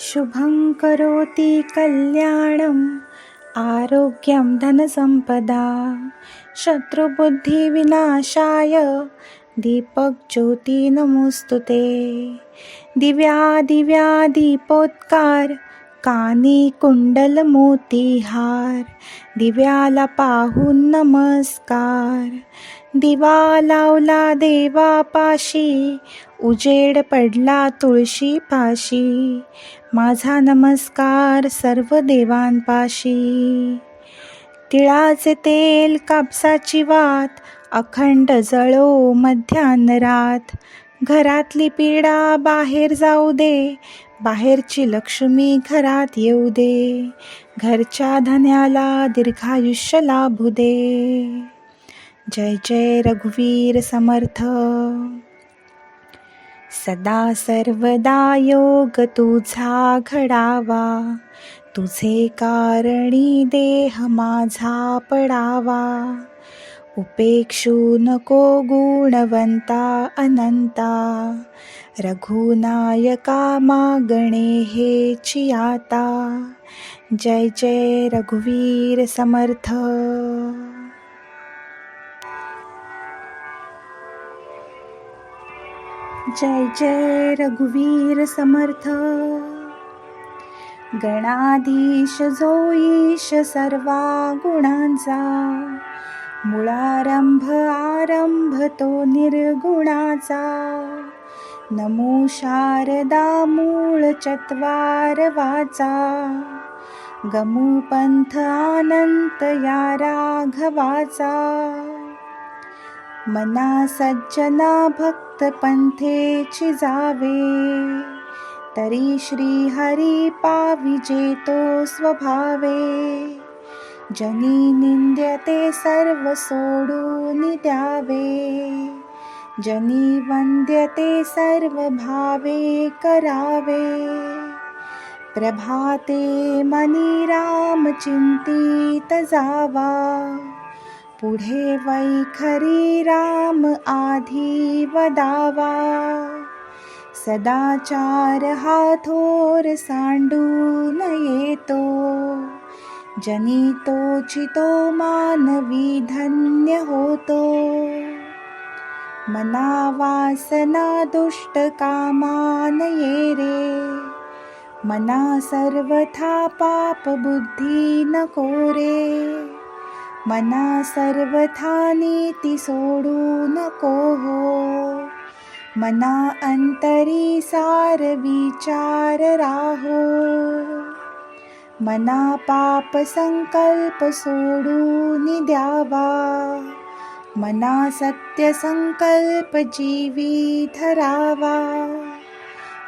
शुभं करोति कल्याणम् आरोग्यं धनसम्पदा शत्रुबुद्धिविनाशाय दीपज्योती ते। दिव्या दिव्या दीपोत्कार कानी कुण्डलमोतिहार मोतीहार दिव्याला पाहून नमस्कार। दिवा लावला देवापाशी उजेड पडला तुळशी पाशी माझा नमस्कार सर्व देवांपाशी. तिळाचे तेल कापसाची वात अखंड जळो मध्यान्हरात. घरातली पीडा बाहेर जाऊ दे बाहेरची लक्ष्मी घरात येऊ दे. घरच्या धन्याला दीर्घायुष्य लाभू दे. जय जय रघुवीर समर्थ. सदा सर्वदा योग तुझा घडावा. तुझे कारणी देह माझा पडावा. उपेक्षू नको गुणवंता अनंता. रघुनायका मागणे हे चियाता. जय जय रघुवीर समर्थ. जय जय रघुवीर समर्थ. गणाधीश जो ईश सर्वा गुणांचा. मुळारंभ आरंभ तो निर्गुणाचा. नमो शारदा मूळ चत्वार वाचा. गमू पंथ आनंत या राघवाचा. मना सज्जना भक्त पन्थे चिवे तर्हि स्वभावे। जनी निन्द्यते सर्वसोडु निद्यावे जनी वन्द्यते सर्वभावे करावे। प्रभाते मणिरामचिन्तितजावा। पुढे वैखरी राम आधी वदावा सदाचार हा थोर सांडून येतो। जनी चितो मानवी धन्य होतो। मना वासना दुष्ट कामान ये रे। मना सर्वथा पाप बुद्धी नको रे मना सर्वथा नीती सोडू नको हो। मना अंतरी सार विचार राहो। मना पाप संकल्प सोडून द्यावा मना सत्य संकल्प जीवी धरावा।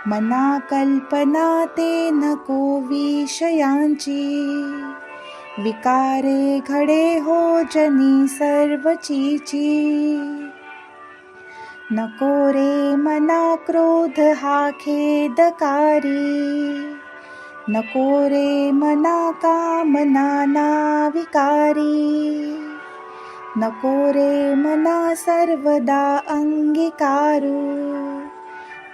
मना कल्पना ते नको विषयांची विकारे घडे हो जनी सर्वचीची। नको रे मना क्रोध हा खेदकारी। नको रे मना कामना ना विकारी। नको रे मना सर्वदा अंगीकारू।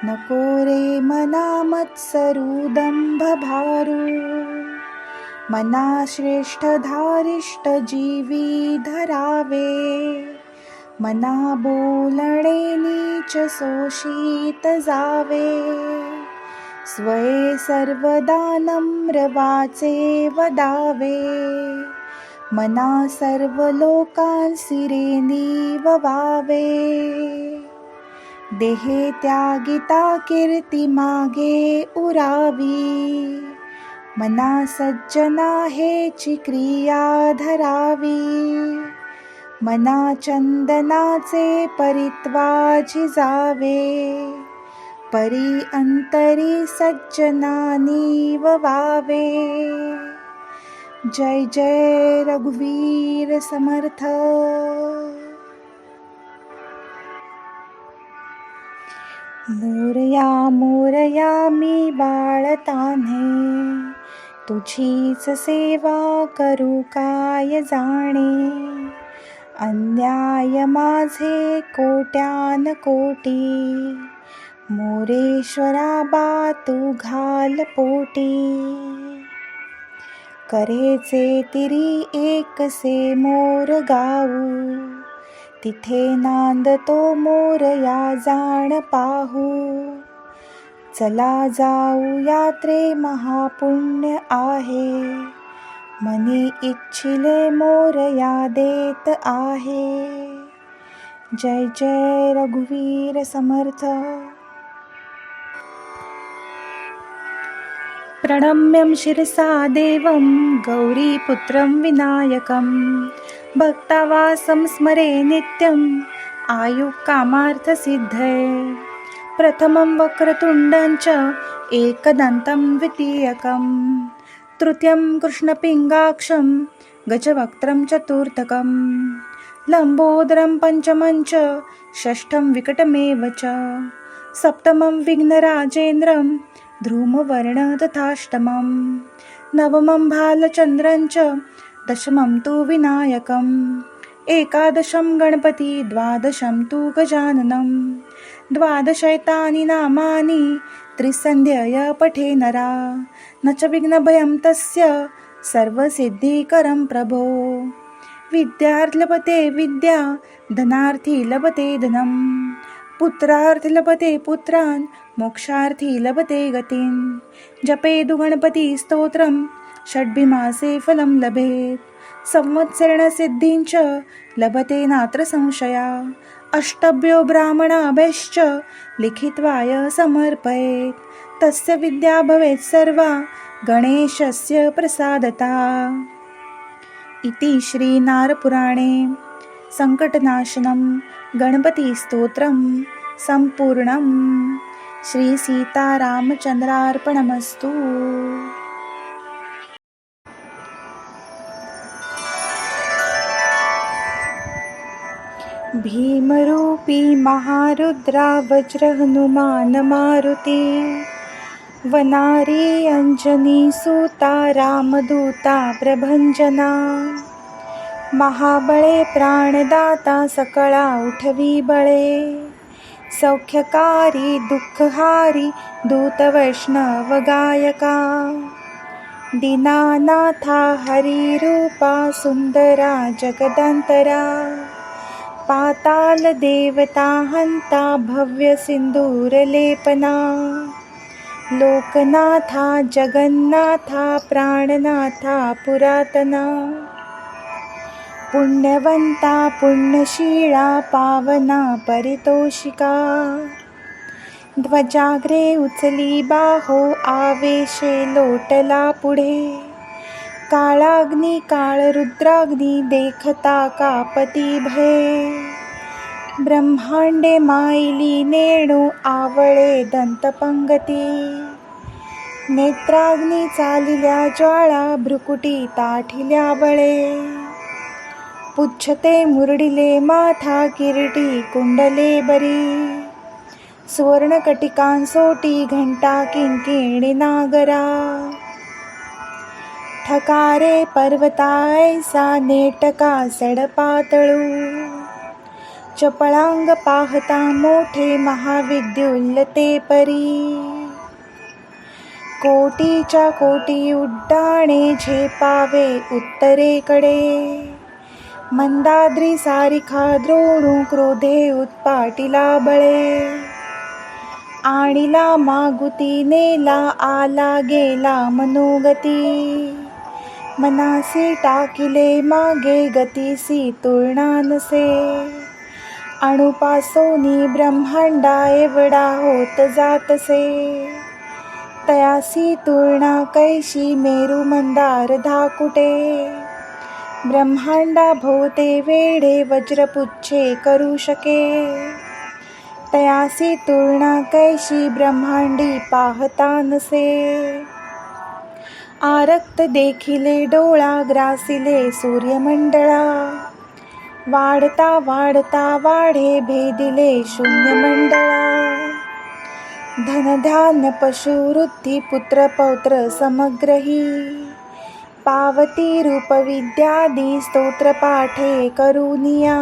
नको रे मना मत्सरू दंभ भारू मना श्रेष्ठ धारिष्ट जीवी धरावे मना बोलणे नीच सोशीत जावे। स्वये सर्वदा नम्र वाचे वदावे। मना सर्व लोकांसिरे ववावे देहे त्यागिता कीर्ती मागे उरावी। मना सज्जना हेची क्रिया धरावी. मना चंदनाचे परित्वाजी झिजावे परी अंतरी सज्जनानी वावे. जय जय रघुवीर समर्थ. मोरया मोरया मी बाळताने. तुझीच सेवा करू काय जाणे? अन्याय माझे कोट्यान कोटी मोरेश्वरा बा तू घाल पोटी. करेचे तिरी एकसे मोर गाऊ तिथे नांदतो मोर या जाण पाहू. चला जाऊ यात्रे महापुण्य आहे. मनी इच्छिले मोर या देत आहे. जय जय रघुवीर समर्थ. प्रणम्यं शिरसा देवं गौरीपुत्रं विनायकं. भक्तावासं स्मरे नित्यम् आयुः कामार्थसिद्धये प्रथमं वक्रतुण्डं च एकदन्तं द्वितीयकं तृतीयं कृष्णपिङ्गाक्षं गजवक्त्रं चतुर्थकं लम्बोदरं पञ्चमं च षष्ठं विकटमेव च। सप्तमं विघ्नराजेन्द्रं ध्रुमवर्ण तथाष्टमं नवमं भालचन्द्रं च दशमं तु विनायकम्। एकादशं गणपति द्वादशं तु गजाननम्। द्वादशैतानि नामानि त्रिसन्ध्यय पठे नरा। न च विघ्नभयं तस्य सर्वसिद्धिकरं प्रभो। विद्यार्थ लभते विद्या धनार्थी लभते धनं। पुत्रार्थ लभते पुत्रान् मोक्षार्थी लभते गतीन्। जपेदु गणपती स्तोत्रं षड्भिमासे फलं लभेत्। संवत्सरणसिद्धिं च लभते नात्र संशया। अष्टभ्यो ब्राह्मणाभ्यश्च लिखित्वाय समर्पयेत्। तस्य विद्या भवेत् सर्वा गणेशस्य प्रसादता। इति श्रीनारपुराणे सङ्कटनाशनं गणपतिस्तोत्रं सम्पूर्णम्। श्रीसीतारामचन्द्रार्पणमस्तु। भीमरूपी महारुद्रा वज्रहनुमान मारुती वनारी अंजनी सुता रामदूता प्रभंजना महाबळे प्राणदाता सकळा उठवी बळे। सौख्यकारी दुःखहारी दूतवैष्णव गायका। दीनानाथा हरिरूपा सुंदरा जगदंतरा। पाताल देवता हंता भव्य सिंदूरलेपना लोकनाथा जगन्नाथा प्राणनाथा पुरातना। पुण्यवंता पुण्यशीळा पावना परितोषिका। ध्वजाग्रे उचली बाहो आवेशे लोटला पुढे। काळाग्नी काळ रुद्राग्नी देखता कापती भय ब्रह्मांडे माईली नेणू आवळे दंतपंगती. नेत्राग्नी चालिल्या ज्वाळा भ्रुकुटी ताठिल्या बळे. पुच्छते मुरडिले माथा किरटी कुंडले बरी. सुवर्णकटिकांसोटी घंटा किंकिणी नागरा. ठकारे पर्वतायसा नेटका सडपातळू चपळांग पाहता मोठे महाविद्युल्लते परी कोटीच्या कोटी उड्डाणे झेपावे उत्तरेकडे मंदाद्री सारिखा द्रोणू क्रोधे उत्पाटिला बळे आणिला मागुती नेला आला गेला मनोगती मनासी टाकिले मागे गतीसी तुळणा नसे अणुपासोनी ब्रह्मांडा एवढा होत जातसे. तयासी तुळणा कैशी मेरू मंदार धाकुटे. ब्रह्मांडा भोवते वेडे वज्रपुच्छे करू शके. तयासी तुळणा कैशी ब्रह्मांडी पाहता नसे आरक्त देखिले डोळा ग्रासिले सूर्यमंडळा वाढता वाढता वाढे भेदिले शून्यमंडळा धनधान्य पशुवृत्ती पुत्र पौत्र समग्रही पावती रूपविद्यादी स्तोत्रपाठे करुनिया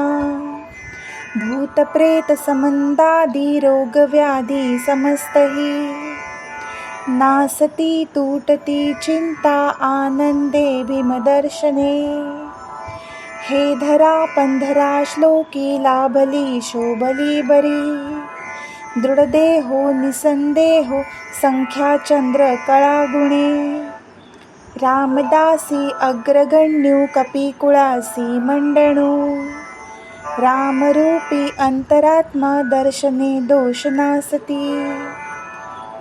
भूतप्रेतसमन्दादी रोगव्याधी समस्तही नासती तुटती चिंता आनंदे भीमदर्शने. हे धरा पंधरा श्लोकी लाभली शोभली बरी. दृढदेहो निसंदेहो संख्या चंद्र कळागुणे. रामदासी अग्रगण्यू कपिकुळासी मंडणू. रामरूपी अंतरात्मा दर्शने दोषनासती.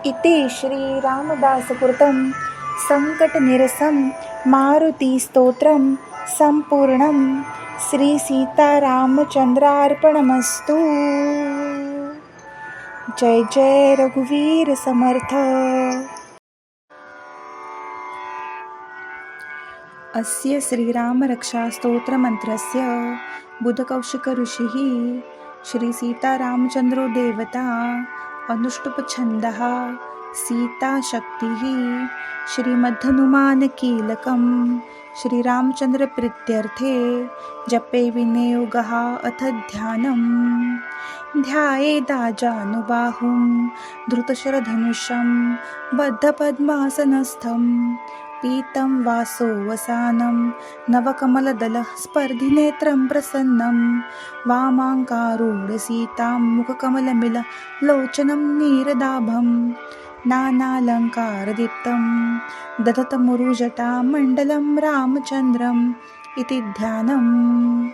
इति श्रीरामदासकृतं सङ्कटनिरसं मारुतिस्तोत्रं सम्पूर्णं श्रीसीतारामचन्द्रार्पणमस्तु। जय जय रघुवीर समर्थ। अस्य श्रीरामरक्षास्तोत्रमन्त्रस्य बुधकौशिकऋषिः श्रीसीतारामचन्द्रो देवता अनुष्टुप्छन्दः सीताशक्तिः श्रीमद्धनुमानकीलकं श्रीरामचन्द्रप्रीत्यर्थे जपे विनियोगः अथ ध्यानं ध्यायेदाजानुबाहुं धृतशरधनुषं बद्धपद्मासनस्थं पीतं वासोवसानं नवकमलदलः स्पर्धिनेत्रं प्रसन्नं। वामाङ्कारूढसीतां मुखकमलमिल लोचनं नीरदाभं। नानालङ्कारदीप्तं दधतमुरुजटामण्डलं रामचन्द्रम् इति ध्यानम्।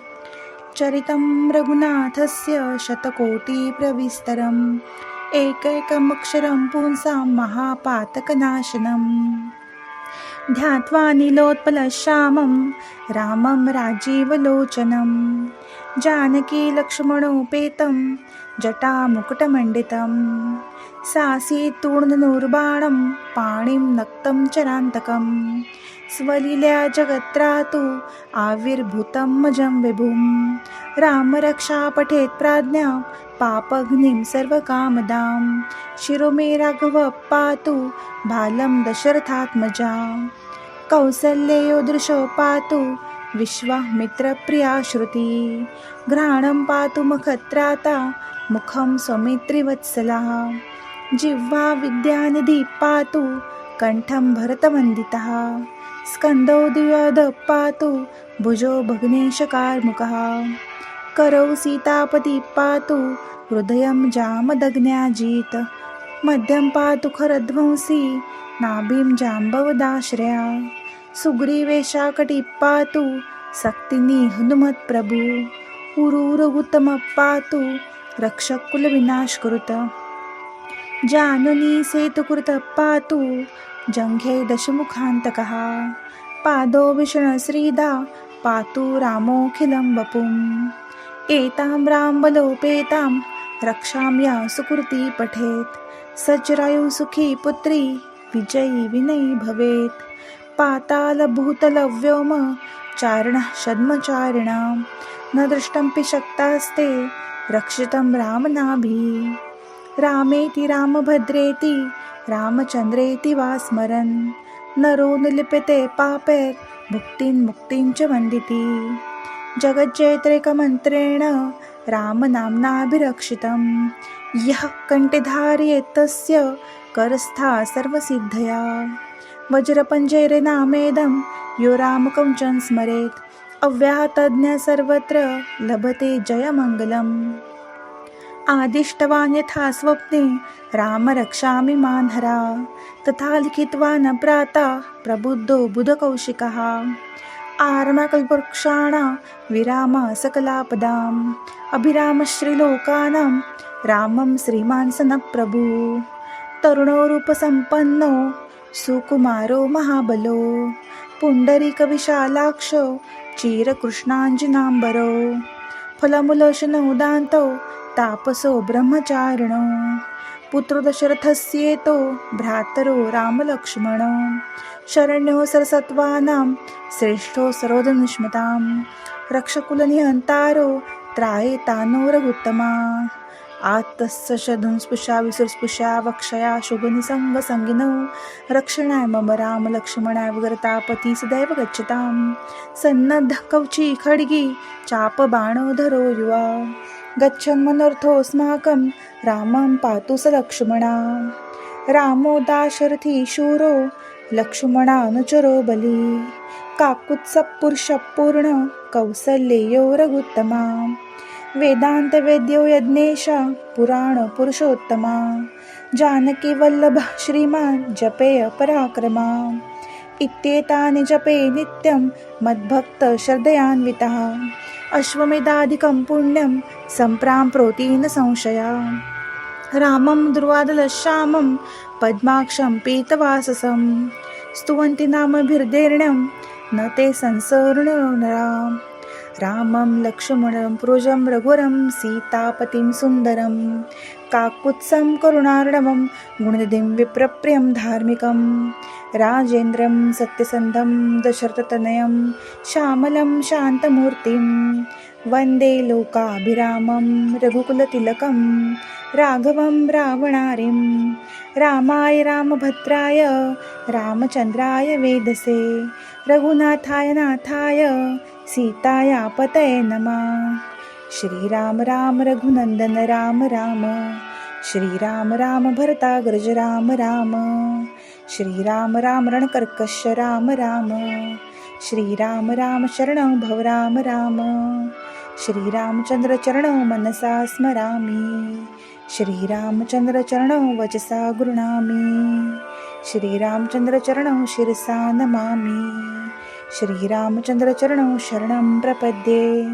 चरितं रघुनाथस्य शतकोटिप्रविस्तरम्। एकैकमक्षरं पुंसां महापातकनाशनम्। ध्यात्वा नीलोत्पलश्यामं रामं राजीवलोचनं। जानकी लक्ष्मणोपेतं जटामुकुटमण्डितं। सासीतूर्णनुर्बाणं पाणिं नक्तं चरान्तकं। स्वलील्या जगत्रातु आविर्भूतं मजं विभुं। रामरक्षा पठेत् प्राज्ञा पापघ्निं सर्वकामदां। शिरो मे राघव पातु बालं दशरथात्मजा कौसल्ययो दृशो पातु विश्वामित्रप्रिया श्रुती। घ्राणं पातु मखत्राता मुखं सौमित्रिवत्सला। जिह्वा विद्यानिधी पातु कण्ठं भरतवन्दितः। स्कन्दौ द्विवद पातु भुजो भग्नेशकार्मुकः। करौ सीतापति पातु हृदयं जामदग्न्याजीत मध्यं पातु खरध्वंसी नाभिं जाम्बवदाश्रया। सुग्रीवेशा कटिः पातु सक्तिनी हनुमत्प्रभु उरूरगुतमः पातु रक्षकुलविनाशकृत जानुनी सेतुकृतः पातु जङ्घे दशमुखान्तकः पादो विष्णुश्रीदा पातु रामोऽखिलं वपुम् एतां राम्बलोपेतां रक्षां या सुकृती पठेत् सज्जरायुसुखी पुत्री विजयी विनयी भवेत्। पातालभूतलव्योम चारणः षड्मचारिणां न दृष्टमपि शक्तास्ते रक्षितं रामनाभिः। रामेति रामभद्रेति रामचन्द्रेति वा स्मरन् नरो निलिप्यते पापैर्भुक्तिं मुक्तिं च वन्दिति। जगज्जयत्रेकमन्त्रेण रामनाम्नाभिरक्षितं यः कण्ठधारयेत् तस्य करस्था सर्वसिद्धया। वज्रपञ्जैर्नामेदं यो रामकवचं स्मरेत्। अव्याहतज्ञ सर्वत्र लभते जयमङ्गलम्। आदिष्टवान् यथा स्वप्ने राम रक्षामि मान्हरा। तथा लिखित्वा न प्राता प्रबुद्धो बुधकौशिकः। आरमकल्पवृक्षाणां विराम सकलापदाम्। अभिरामश्रीलोकानां रामं श्रीमान् सनप्रभु। तरुणोरूपसम्पन्नो सुकुमारो महाबलो पुण्डरीकविशालाक्षो चिरकृष्णाञ्जनाम्बरो फलमुलशनोदान्तो तापसो ब्रह्मचारिणो पुत्रो दशरथस्येतो भ्रातरो रामलक्ष्मणो शरण्यो सरसत्वानां श्रेष्ठो सरोदनुष्मतां रक्षकुलनिहन्तारो त्रायेतानो रघुत्तमा आत्तस्य शधुंस्पृशा विसुरस्पृशा वक्षया शुभनिसङ्गसङ्गिनौ रक्षणाय मम रामलक्ष्मणाय वगरतापति सदैव गच्छतां सन्नद्ध कवची खड्गी चापबाणोधरो युवा। गच्छन् मनोर्थोऽस्माकं रामं पातु स लक्ष्मणा। रामो दाशरथी शूरो लक्ष्मणानुचरो बली। काकुत्सपुरुषपूर्ण कौसल्येयो रघुत्तमा। वेदान्तवेद्यो यज्ञेश पुराणपुरुषोत्तमा जानकी वल्लभ श्रीमान जपेय पराक्रमा। इत्येतानि जपे नित्यं मद्भक्तश्रद्धयान्वितः अश्वमेधाधिकं पुण्यं सम्प्रां प्रोतीन संशया। रामं दुर्वादलश्यामं पद्माक्षं पीतवाससं। स्तुवन्ति नामभिर्दीर्णं न ते संसर्णरा रामं लक्ष्मणं पुरुजं रघुरं सीतापतिं सुन्दरं काकुत्सं करुणार्णवं गुणनिधिं विप्रप्रियं धार्मिकं राजेन्द्रं सत्यसन्धं दशरथतनयं श्यामलं शान्तमूर्तिं वन्दे लोकाभिरामं रघुकुलतिलकं राघवं रावणारिं रामाय रामभद्राय रामचन्द्राय वेदसे रघुनाथाय नाथाय सीताया पतये नमः। श्रीराम राम रघुनन्दन राम राम। श्रीराम राम भरताग्रज राम राम। श्रीराम राम रणकर्कश राम राम। श्रीराम राम शरणं भव राम। राम श्रीरामचन्द्रचरणौ मनसा स्मरामि। श्रीरामचन्द्रचरणौ वचसा गृह्णामि श्रीरामचन्द्रचरणौ शिरसा नमामि श्रीरामचन्द्रचरणौ शरणं प्रपद्ये।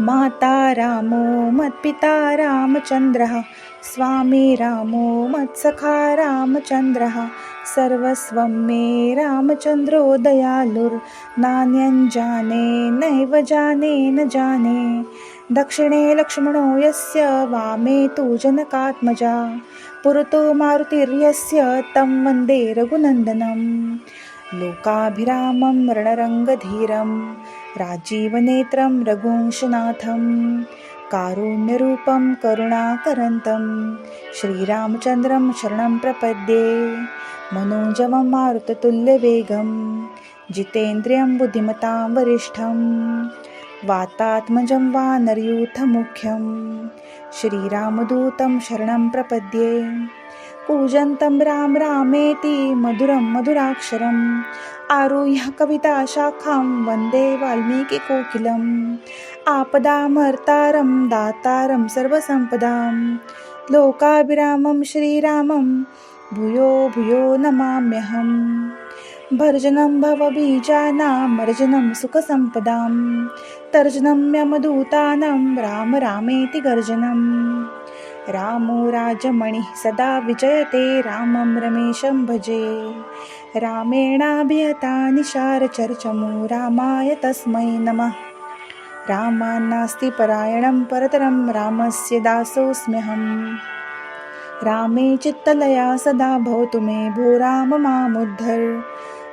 माता रामो मत्पिता रामचन्द्रः स्वामी रामो मत्सखा रामचन्द्रः सर्वस्वं मे रामचन्द्रो दयालुर्नान्यञ्जाने नैव जाने न जाने। दक्षिणे लक्ष्मणो यस्य वामे तु जनकात्मजा पुरतो मारुतिर्यस्य तं वन्दे रघुनन्दनम्। लोकाभिरामं रणरङ्गधीरं राजीवनेत्रं रघुंशनाथं कारुण्यरूपं करुणाकरन्तं श्रीरामचन्द्रं शरणं प्रपद्ये मनोजवं मारुततुल्यवेगं जितेन्द्रियं बुद्धिमतां वरिष्ठं वातात्मजं वानरयूथमुख्यं श्रीरामदूतं शरणं प्रपद्ये पूजन्तं राम रामेति मधुरं मधुराक्षरम्। आरुह्य कविताशाखां वन्दे वाल्मीकिकोकिलम्। आपदामर्तारं दातारं सर्वसम्पदां लोकाभिरामं श्रीरामं भूयो भूयो नमाम्यहम्। भर्जनं भवबीजानामर्जनं सुखसम्पदां तर्जनं यमदूतानां राम रामेति गर्जनम्। रामो राजमणिः सदा विजयते रामं रमेशं भजे। रामेणाभिहता निशारचर्चमो रामाय तस्मै नमः। रामान्नास्ति परायणं परतरं रामस्य दासोऽस्म्यहम्। रामे चित्तलया सदा भवतु मे भो राम मामुद्धर।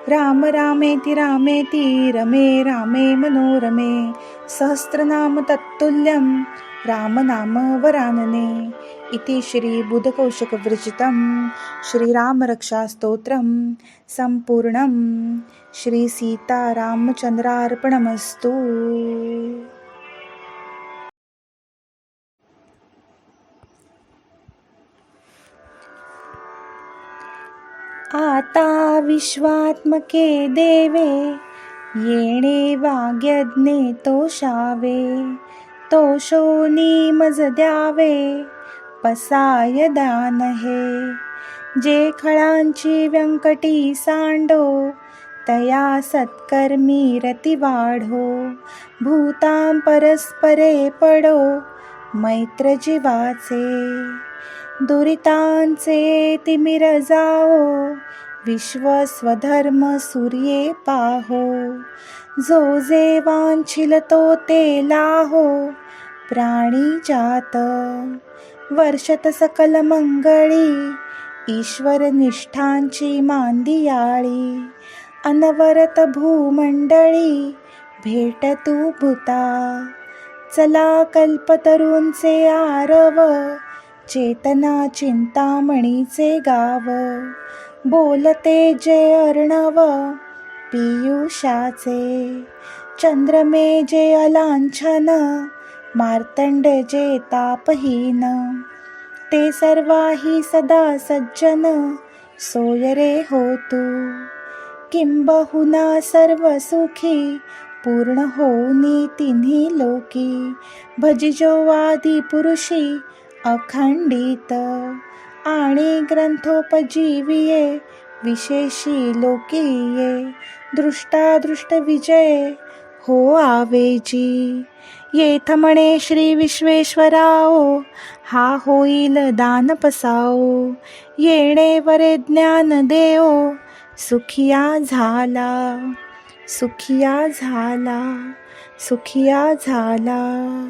राम रामेति रामेति रमे रामे मनोरमे। सहस्रनाम तत्तुल्यं रामनामवरानने इति श्रीबुधकौशकविरचितं श्रीरामरक्षास्तोत्रं सम्पूर्णं श्रीसीतारामचन्द्रार्पणमस्तु आता विश्वात्मके देवे येणे वाग्यज्ञे तोषावे। तोषो मज द्यावे पसाय दान हे. जे खळांची व्यंकटी सांडो तया सत्कर्मी रती वाढो. भूतां परस्परे पडो मैत्र जीवाचे. दुरितांचे तिमिर जाओ विश्व स्वधर्म सूर्ये पाहो. जो जे वांछिल तो ते लाहो. प्राणी जात. वर्षत सकल मंगळी ईश्वर निष्ठांची मांदियाळी अनवरत भूमंडळी भेट तू भूता. चला कल्पतरूंचे आरव चेतना चिंतामणीचे गाव. बोलते जे अर्णव पियुषाचे. चंद्रमे जे अलांछना मार्तंड जे तापहीन ते सर्वाही सदा सज्जन सोयरे हो तू. किंबहुना सर्व सुखी पूर्ण होनी तिन्ही लोकी. भजिजोवादी पुरुषी अखंडित. आणि ग्रंथोपजीविये विशेषी लोकीये. दृष्टादृष्ट विजय हो आवेजी. येथ म्हणे श्री विश्वेश्वराओ हा होईल दान पसाओ. येणे वरे ज्ञान देओ सुखिया झाला. सुखिया झाला सुखिया झाला.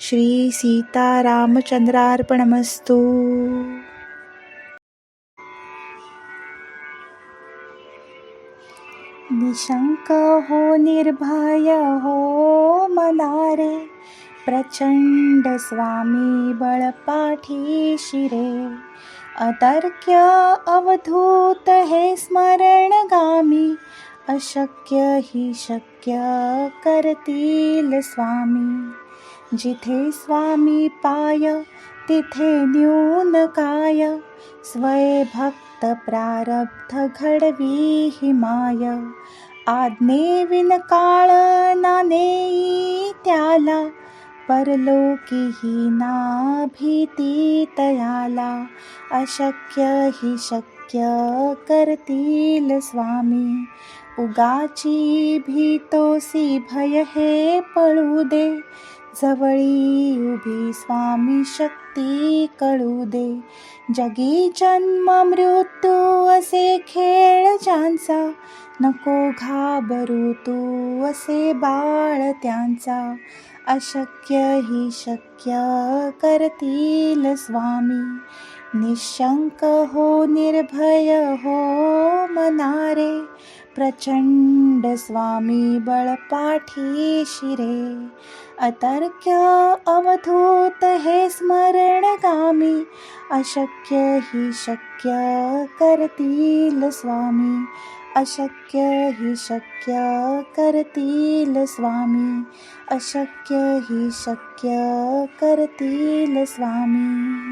श्री सीतारामचंद्रार्पणमस्तू. निशंक हो निर्भय हो मनारे प्रचंड स्वामी बळपाठी शिरे. अतर्क्य अवधूत हे स्मरणगामी अशक्य ही शक्य करतील स्वामी. जिथे स्वामी पाय तिथे न्यून काय. स्वय भक्त प्रारब्ध घडवी हि माय. आज्ञेविन काळ नानेई त्याला परलोकीही ना भीती तयाला. अशक्य ही शक्य करतील स्वामी. उगाची भीतोसी भय हे पळू दे. जवळी उभी स्वामी शक्ती कळू दे. जगी जन्म मृत्यू असे खेळ ज्यांचा. नको घाबरू तू असे बाळ त्यांचा. अशक्य ही शक्य करतील स्वामी. निशंक हो निर्भय हो मनारे. प्रचंड स्वामी बळपाठी शिरे. अतर्क्य अवधूत हे स्मरणगामी अशक्य ही शक्य करतील स्वामी अशक्य ही शक्य करतील स्वामी अशक्य ही शक्य करतील स्वामी.